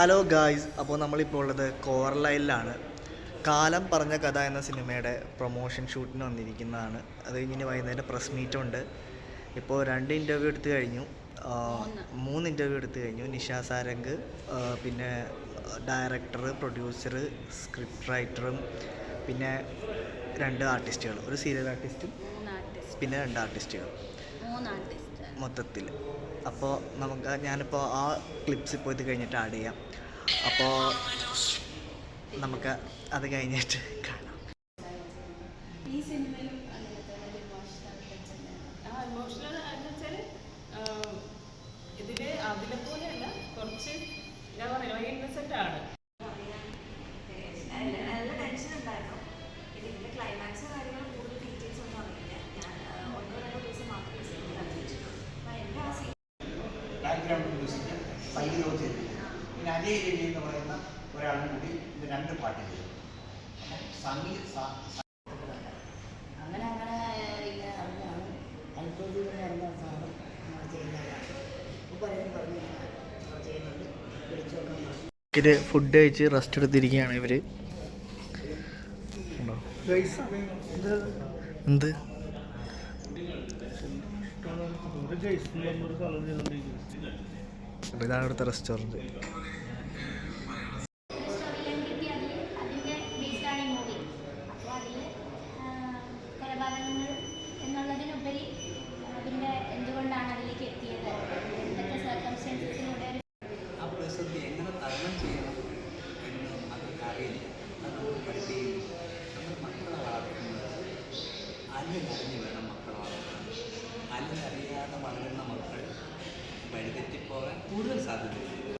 Hello guys അപ്പോൾ നമ്മളിപ്പോൾ ഉള്ളത് കോർലൈനിലാണ് കാലം പറഞ്ഞ കഥ എന്ന സിനിമയുടെ പ്രൊമോഷൻ ഷൂട്ടിന് വന്നിരിക്കുന്നതാണ്. അത് കഴിഞ്ഞ് വൈകുന്നേരം പ്രസ് മീറ്റ് ഉണ്ട്. ഇപ്പോൾ രണ്ട് ഇന്റർവ്യൂ എടുത്ത് കഴിഞ്ഞു. മൂന്ന് ഇന്റർവ്യൂ എടുത്ത് കഴിഞ്ഞു. നിഷാ സാരംഗ് പിന്നെ ഡയറക്ടർ പ്രൊഡ്യൂസർ സ്ക്രിപ്റ്റ് റൈറ്ററും പിന്നെ രണ്ട് ആർട്ടിസ്റ്റുകൾ ഒരു സീരിയൽ ആർട്ടിസ്റ്റും പിന്നെ രണ്ട് ആർട്ടിസ്റ്റുകൾ മൂന്ന് ആർട്ടിസ്റ്റ് മൊത്തത്തിൽ. അപ്പോൾ നമുക്ക് ഞാനിപ്പോൾ ആ ക്ലിപ്സ് ഇപ്പോൾ ഇത് കഴിഞ്ഞിട്ട് ആഡ് ചെയ്യാം. അപ്പോൾ നമുക്ക് അത് കഴിഞ്ഞിട്ട് കാണാം. ഈ സിനിമയിലും ഇമോഷണൽ ഇതിൽ അതിലെ പോലെയല്ല കുറച്ച് ഞാൻ പറയാം ഇന്നസെന്റ് ആണ്. ബാക്ക്ഗ്രൗണ്ട് മ്യൂസിക് സംഗീതവും ചെയ്തിരിക്കുന്നത് പിന്നെ അജയ് രവി എന്ന് പറയുന്ന ഒരാളും കൂടി ഇത് രണ്ട് പാട്ട് ചെയ്തു. അപ്പം സംഗീത അങ്ങനെ അങ്ങനെ അറിഞ്ഞാണ് എന്ന് പറഞ്ഞ ചെയ്യുന്നതാണ് പലരും ചെയ്യുന്നുണ്ട്. ഇത് ഫുഡ് കഴിച്ച് റെസ്റ്റ് എടുത്തിരിക്കുകയാണ് ഇവർ എന്ത്? അപ്പോൾ ഇതാണ് ഇവിടുത്തെ റെസ്റ്റോറന്റ് അറിയില്ല. നമ്മൾ വേണം മക്കളെ വാല്യൂ അറിയാതെ വളരുന്ന മക്കൾ വഴിതെറ്റിപ്പോകാൻ കൂടുതൽ സാധ്യതയുണ്ട്.